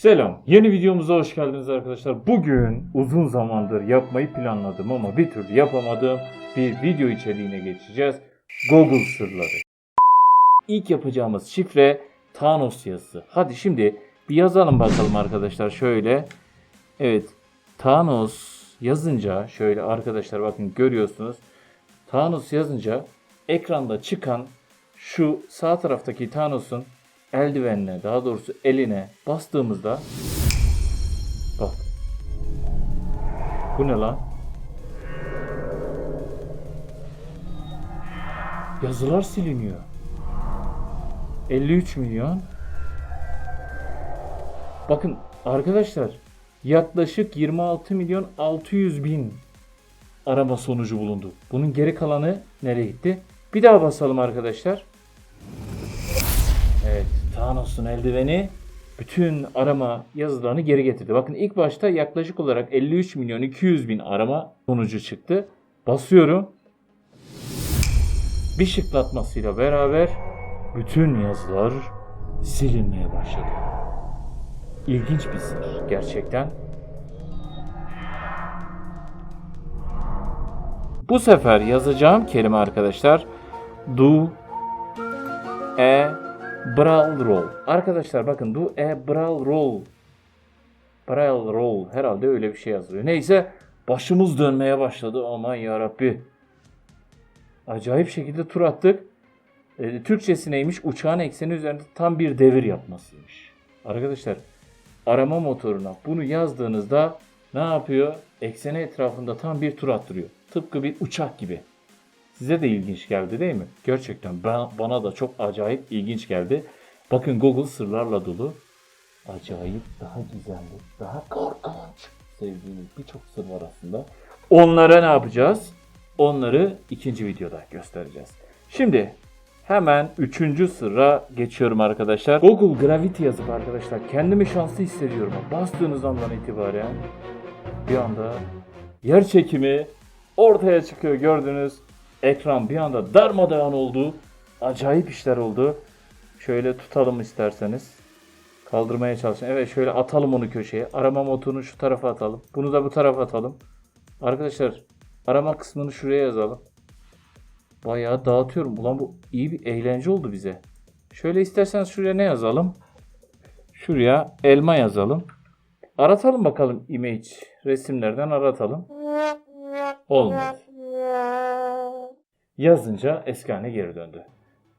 Selam. Yeni videomuza hoş geldiniz arkadaşlar. Bugün uzun zamandır yapmayı planladım ama bir türlü yapamadığım bir video içeriğine geçeceğiz. Google sırları. İlk yapacağımız şifre Thanos yazısı. Hadi şimdi bir yazalım bakalım arkadaşlar şöyle. Evet. Thanos yazınca şöyle arkadaşlar bakın görüyorsunuz. Thanos yazınca ekranda çıkan şu sağ taraftaki Thanos'un eldivenine daha doğrusu eline bastığımızda bak bu ne lan? Yazılar siliniyor. 53 milyon. Bakın arkadaşlar yaklaşık 26 milyon 600 bin arama sonucu bulundu. Bunun geri kalanı nereye gitti? Bir daha basalım arkadaşlar. Thanos'un eldiveni bütün arama yazılarını geri getirdi. Bakın ilk başta yaklaşık olarak 53 milyon 200 bin arama sonucu çıktı. Basıyorum. Bir şıklatmasıyla beraber bütün yazılar silinmeye başladı. İlginç bir sır gerçekten. Bu sefer yazacağım kelime arkadaşlar do e brawl roll. Arkadaşlar bakın do e brawl roll. Brawl roll herhalde öyle bir şey yazılıyor. Neyse başımız dönmeye başladı. Aman yarabbi. Acayip şekilde tur attık. E, Türkçesi neymiş? Uçağın ekseni üzerinde tam bir devir yapmasıymış. Arkadaşlar arama motoruna bunu yazdığınızda ne yapıyor? Ekseni etrafında tam bir tur attırıyor. Tıpkı bir uçak gibi. Size de ilginç geldi değil mi? Gerçekten ben, bana da çok acayip ilginç geldi. Bakın Google sırlarla dolu. Acayip, daha gizemli, daha korkunç sevdiğiniz birçok sır var aslında. Onlara ne yapacağız? Onları ikinci videoda göstereceğiz. Şimdi hemen üçüncü sıra geçiyorum arkadaşlar. Google Gravity yazıp arkadaşlar kendimi şanslı hissediyorum. Bastığınız andan itibaren bir anda yer çekimi ortaya çıkıyor gördünüz. Ekran bir anda darmadağın oldu. Acayip işler oldu. Şöyle tutalım isterseniz. Kaldırmaya çalışın. Evet şöyle atalım onu köşeye. Arama motorunu şu tarafa atalım. Bunu da bu tarafa atalım. Arkadaşlar arama kısmını şuraya yazalım. Bayağı dağıtıyorum. Ulan bu iyi bir eğlence oldu bize. Şöyle isterseniz şuraya ne yazalım? Şuraya elma yazalım. Aratalım bakalım image. Resimlerden aratalım. Olmadı. Yazınca eski haline geri döndü.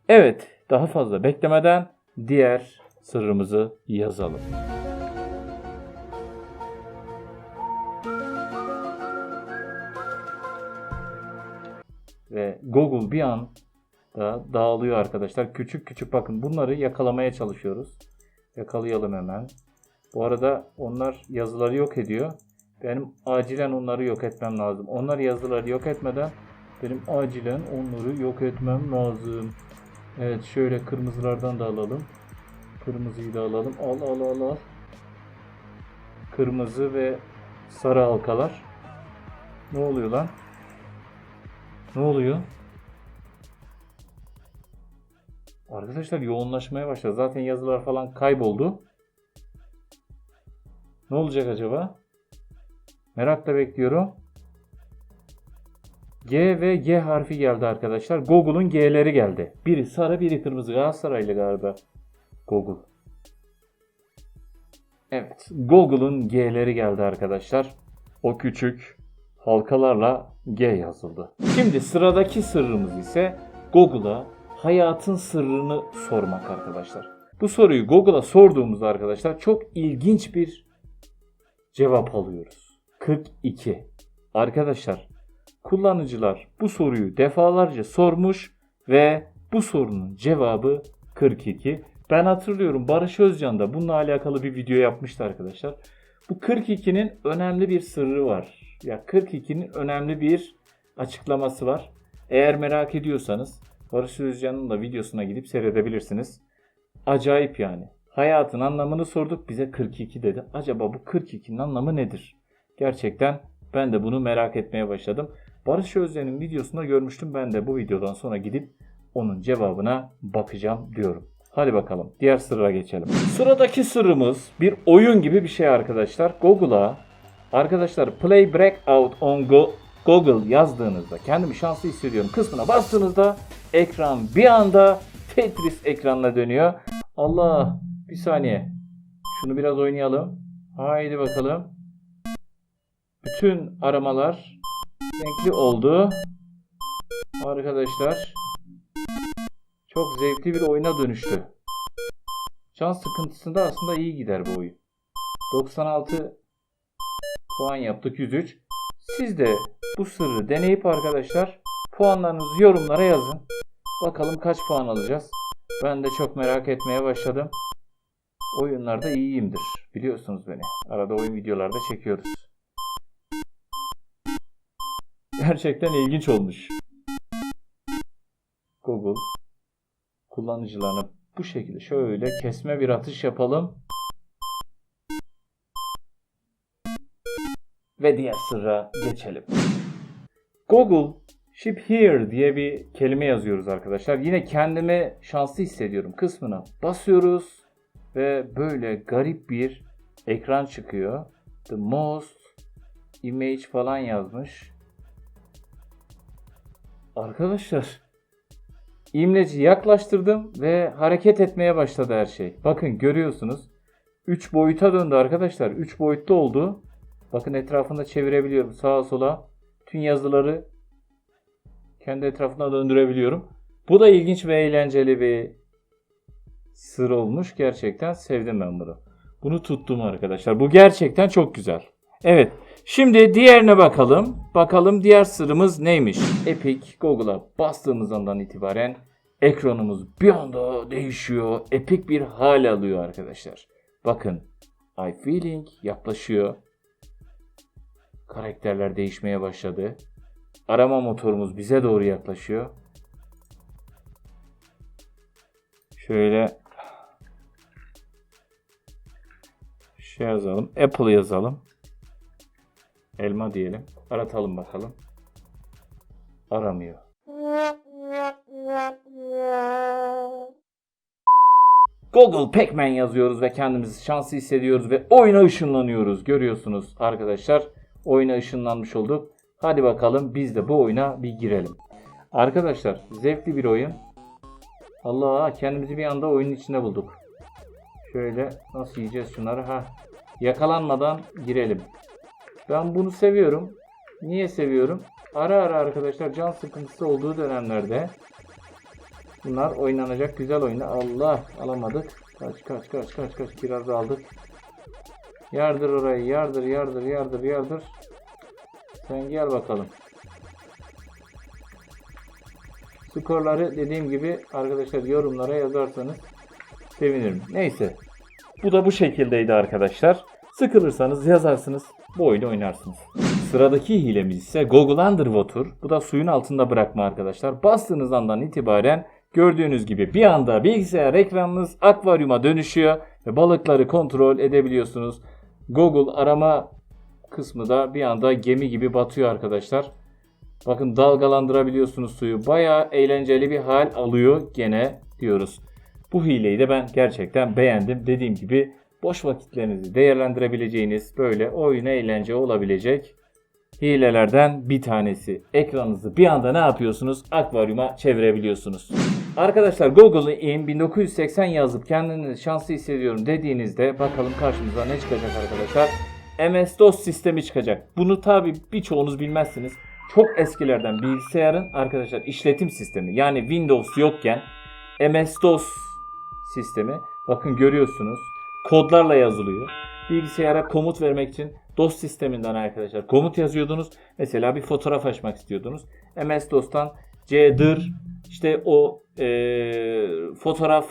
Evet, daha fazla beklemeden diğer sırrımızı yazalım. Ve Google bir an da dağılıyor arkadaşlar. Küçük küçük bakın bunları yakalamaya çalışıyoruz. Yakalayalım hemen. Bu arada onlar yazıları yok ediyor. Benim acilen onları yok etmem lazım. Onlar yazıları yok etmeden benim acilen onları yok etmem lazım. Evet şöyle kırmızılardan da alalım. Kırmızıyı da alalım. Al al al al. Kırmızı ve sarı halkalar. Ne oluyor lan? Ne oluyor? Arkadaşlar yoğunlaşmaya başladı. Zaten yazılar falan kayboldu. Ne olacak acaba? Merakla bekliyorum. G ve G harfi geldi arkadaşlar. Google'un G'leri geldi. Biri sarı biri kırmızı. Galatasaraylı galiba. Google. Evet. Google'un G'leri geldi arkadaşlar. O küçük halkalarla G yazıldı. Şimdi sıradaki sırrımız ise Google'a hayatın sırrını sormak arkadaşlar. Bu soruyu Google'a sorduğumuzda arkadaşlar çok ilginç bir cevap alıyoruz. 42. Arkadaşlar kullanıcılar bu soruyu defalarca sormuş ve bu sorunun cevabı 42. Ben hatırlıyorum Barış Özcan da bununla alakalı bir video yapmıştı arkadaşlar. Bu 42'nin önemli bir sırrı var. Ya 42'nin önemli bir açıklaması var. Eğer merak ediyorsanız Barış Özcan'ın da videosuna gidip seyredebilirsiniz. Acayip yani. Hayatın anlamını sorduk bize 42 dedi. Acaba bu 42'nin anlamı nedir? Gerçekten ben de bunu merak etmeye başladım. Barış Özcan'ın videosunda görmüştüm. Ben de bu videodan sonra gidip onun cevabına bakacağım diyorum. Hadi bakalım diğer sırra geçelim. Sıradaki sırrımız bir oyun gibi bir şey arkadaşlar. Google'a arkadaşlar Play Breakout on Go Google yazdığınızda kendimi şanslı hissediyorum kısmına bastığınızda ekran bir anda Tetris ekranına dönüyor. Allah bir saniye. Şunu biraz oynayalım. Haydi bakalım. Bütün aramalar renkli oldu. Arkadaşlar çok zevkli bir oyuna dönüştü. Can sıkıntısında aslında iyi gider bu oyun. 96 puan yaptık 103. Siz de bu sırrı deneyip arkadaşlar puanlarınızı yorumlara yazın. Bakalım kaç puan alacağız. Ben de çok merak etmeye başladım. Oyunlarda iyiyimdir. Biliyorsunuz beni. Arada oyun videolarda çekiyoruz. Gerçekten ilginç olmuş. Google kullanıcılarına bu şekilde şöyle kesme bir atış yapalım. Ve diğer sırra geçelim. Google Ship Here diye bir kelime yazıyoruz arkadaşlar. Yine kendimi şanslı hissediyorum kısmına basıyoruz ve böyle garip bir ekran çıkıyor. The most image falan yazmış. Arkadaşlar imleci yaklaştırdım ve hareket etmeye başladı her şey. Bakın görüyorsunuz. 3 boyuta döndü arkadaşlar. 3 boyutlu oldu. Bakın etrafında çevirebiliyorum sağa sola. Tüm yazıları kendi etrafına döndürebiliyorum. Bu da ilginç ve eğlenceli bir sır olmuş. Gerçekten sevdim ben bunu. Bunu tuttum arkadaşlar. Bu gerçekten çok güzel. Evet. Şimdi diğerine bakalım. Bakalım diğer sırrımız neymiş? Epic Google'a bastığımız andan itibaren ekranımız bir anda değişiyor. Epic bir hal alıyor arkadaşlar. Bakın. I feeling yaklaşıyor. Karakterler değişmeye başladı. Arama motorumuz bize doğru yaklaşıyor. Şöyle şey yazalım. Apple yazalım. Elma diyelim. Aratalım bakalım. Aramıyor. Google Pac-Man yazıyoruz ve kendimizi şanslı hissediyoruz ve oyuna ışınlanıyoruz. Görüyorsunuz arkadaşlar. Oyuna ışınlanmış olduk. Hadi bakalım biz de bu oyuna bir girelim. Arkadaşlar zevkli bir oyun. Allah kendimizi bir anda oyunun içinde bulduk. Şöyle nasıl yiyeceğiz şunları? Ha. Yakalanmadan girelim. Ben bunu seviyorum. Niye seviyorum? Ara ara arkadaşlar can sıkıntısı olduğu dönemlerde bunlar oynanacak güzel oyunlar. Allah alamadık. Kaç kaç kaç kaç kaç biraz aldık. Yardır orayı yardır yardır yardır yardır. Sen gel bakalım. Skorları dediğim gibi arkadaşlar yorumlara yazarsanız sevinirim. Neyse. Bu da bu şekildeydi arkadaşlar. Sıkılırsanız yazarsınız. Bu oyunu oynarsınız. Sıradaki hilemiz ise Google Underwater. Bu da suyun altında bırakma arkadaşlar. Bastığınız andan itibaren gördüğünüz gibi bir anda bilgisayar ekranınız akvaryuma dönüşüyor ve balıkları kontrol edebiliyorsunuz. Google arama kısmı da bir anda gemi gibi batıyor arkadaşlar. Bakın dalgalandırabiliyorsunuz suyu. Bayağı eğlenceli bir hal alıyor gene diyoruz. Bu hileyi de ben gerçekten beğendim. Dediğim gibi boş vakitlerinizi değerlendirebileceğiniz böyle oyun eğlence olabilecek hilelerden bir tanesi. Ekranınızı bir anda ne yapıyorsunuz? Akvaryuma çevirebiliyorsunuz. Arkadaşlar Google'ı in 1980 yazıp kendinizi şanslı hissediyorum dediğinizde bakalım karşımıza ne çıkacak arkadaşlar. MS-DOS sistemi çıkacak. Bunu tabi birçoğunuz bilmezsiniz. Çok eskilerden bilgisayarın arkadaşlar işletim sistemi yani Windows yokken MS-DOS sistemi bakın görüyorsunuz kodlarla yazılıyor. Bilgisayara komut vermek için DOS sisteminden arkadaşlar komut yazıyordunuz. Mesela bir fotoğraf açmak istiyordunuz. MS-DOS'tan cdir işte o e, fotoğraf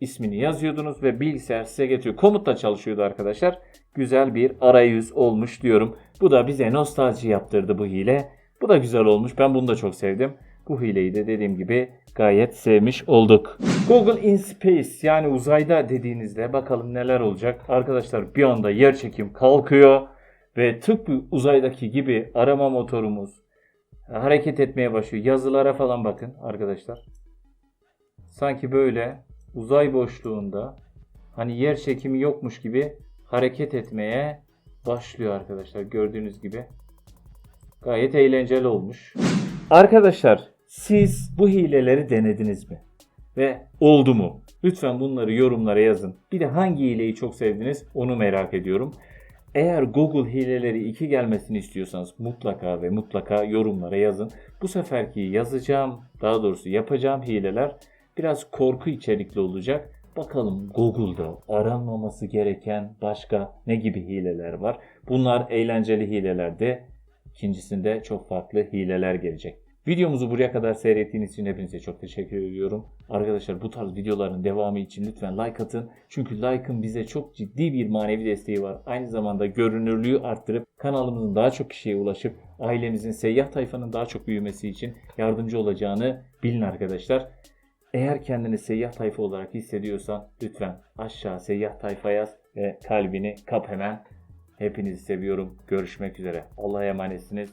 ismini yazıyordunuz ve bilgisayar size getiriyor. Komutla çalışıyordu arkadaşlar. Güzel bir arayüz olmuş diyorum. Bu da bize nostalji yaptırdı bu hile. Bu da güzel olmuş. Ben bunu da çok sevdim. Bu hileyi de dediğim gibi gayet sevmiş olduk. Google in Space yani uzayda dediğinizde bakalım neler olacak. Arkadaşlar bir anda yer çekim kalkıyor ve tıpkı uzaydaki gibi arama motorumuz hareket etmeye başlıyor. Yazılara falan bakın arkadaşlar. Sanki böyle uzay boşluğunda hani yer çekimi yokmuş gibi hareket etmeye başlıyor arkadaşlar. Gördüğünüz gibi. Gayet eğlenceli olmuş. Arkadaşlar siz bu hileleri denediniz mi? Ve oldu mu? Lütfen bunları yorumlara yazın. Bir de hangi hileyi çok sevdiniz onu merak ediyorum. Eğer Google hileleri 2 gelmesini istiyorsanız mutlaka ve mutlaka yorumlara yazın. Bu seferki yazacağım, daha doğrusu yapacağım hileler biraz korku içerikli olacak. Bakalım Google'da aranmaması gereken başka ne gibi hileler var? Bunlar eğlenceli hilelerdi. İkincisinde çok farklı hileler gelecek. Videomuzu buraya kadar seyrettiğiniz için hepinize çok teşekkür ediyorum. Arkadaşlar bu tarz videoların devamı için lütfen like atın. Çünkü like'ın bize çok ciddi bir manevi desteği var. Aynı zamanda görünürlüğü arttırıp kanalımızın daha çok kişiye ulaşıp ailemizin seyyah tayfanın daha çok büyümesi için yardımcı olacağını bilin arkadaşlar. Eğer kendini seyyah tayfa olarak hissediyorsan lütfen aşağı seyyah tayfa yaz ve kalbini kap hemen. Hepinizi seviyorum. Görüşmek üzere. Allah'a emanetsiniz.